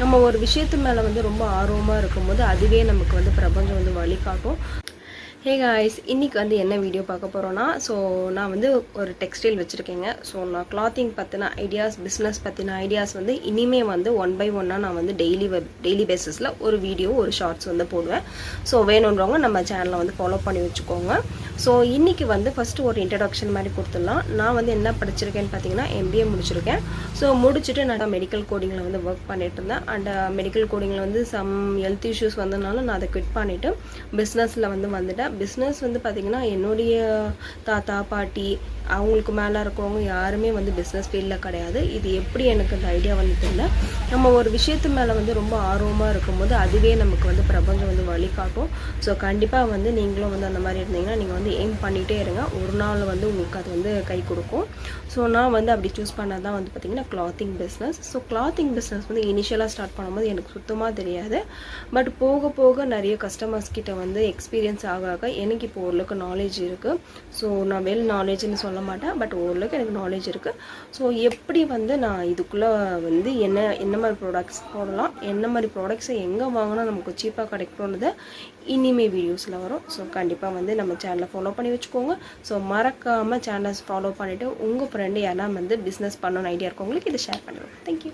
நம்ம ஒரு விஷயத்து மேலே வந்து ரொம்ப ஆர்வமாக இருக்கும்போது அதுவே நமக்கு வந்து பிரபஞ்சம் வந்து வழிகாட்டும். ஹே காய்ஸ் இன்றைக்கி வந்து என்ன வீடியோ பார்க்க போகிறோன்னா ஸோ நான் வந்து ஒரு டெக்ஸ்டைல் வச்சுருக்கேங்க. ஸோ நான் கிளாத்திங் பற்றின ஐடியாஸ் பிஸ்னஸ் பற்றின ஐடியாஸ் வந்து இனிமே வந்து ஒன் பை ஒன்னாக நான் வந்து டெய்லி டெய்லி பேசிஸில் ஒரு வீடியோ ஒரு ஷார்ட்ஸ் வந்து போடுவேன். ஸோ வேணுன்றவங்க நம்ம சேனலை வந்து ஃபாலோ பண்ணி வச்சுக்கோங்க. ஸோ இன்றைக்கி வந்து ஃபஸ்ட்டு ஒரு இன்ட்ரடக்ஷன் மாதிரி கொடுத்துடலாம். நான் வந்து என்ன படிச்சிருக்கேன்னு பார்த்தீங்கன்னா எம்பிஏ முடிச்சிருக்கேன். ஸோ முடிச்சுட்டு நான் மெடிக்கல் கோடிங்கில் வந்து ஒர்க் பண்ணிட்டு இருந்தேன். அண்ட் மெடிக்கல் கோடிங்கில் வந்து சம் ஹெல்த் இஷ்யூஸ் வந்ததுனால நான் அதை குவிட் பண்ணிவிட்டு பிஸ்னஸில் வந்து வந்துட்டேன். பிஸ்னஸ் வந்து பார்த்திங்கன்னா என்னுடைய தாத்தா பாட்டி அவங்களுக்கு மேலே இருக்கிறவங்க யாருமே வந்து பிஸ்னஸ் ஃபீல்டில் கிடையாது. இது எப்படி எனக்கு அந்த ஐடியா வந்து தெரியல. நம்ம ஒரு விஷயத்து மேலே வந்து ரொம்ப ஆர்வமாக இருக்கும்போது அதுவே நமக்கு வந்து பிரபஞ்சம் வந்து வழிகாட்டும். ஸோ கண்டிப்பாக வந்து நீங்களும் வந்து அந்த மாதிரி இருந்தீங்கன்னா நீங்கள் வந்து எய்ம் பண்ணிகிட்டே இருங்க. ஒரு நாள் வந்து உங்களுக்கு அது வந்து கை கொடுக்கும். ஸோ நான் வந்து அப்படி சூஸ் பண்ணது தான் வந்து பார்த்திங்கன்னா clothing business so clothing business வந்து இனிஷியலாக ஸ்டார்ட் பண்ணும்போது எனக்கு சுத்தமாக தெரியாது. பட் போக போக நிறைய கஸ்டமர்ஸ் கிட்ட வந்து எக்ஸ்பீரியன்ஸ் ஆக ஆக எனக்கு இப்போ ஓரளவுக்கு நாலேஜ் இருக்குது ஸோ நான் வெல் நாலேஜ்னு சொல்ல மாட்டேன். பட் ஓரளவுக்கு எனக்கு நாலேஜ் இருக்குது ஸோ எப்படி வந்து நான் இதுக்குள்ளே வந்து என்ன என்ன மாதிரி ப்ராடக்ட்ஸ் போடலாம்? என்ன மாதிரி ப்ராடக்ட்ஸை எங்கே வாங்கினா நமக்கு சீப்பாக கிடைக்கும்ன்றத இனிமே வீடியோஸில் வரும். ஸோ கண்டிப்பாக வந்து நம்ம சேனலை ஃபாலோ பண்ணி வச்சுக்கோங்க. ஸோ மறக்காமல் சேனல்ஸ் ஃபாலோ பண்ணிவிட்டு உங்கள் ஃப்ரெண்டு யாரெல்லாம் வந்து பிஸ்னஸ் பண்ணணும்னு ஐடியா இருக்கவங்களுக்கு இதை ஷேர் பண்ணுவேன் தேங்க்யூ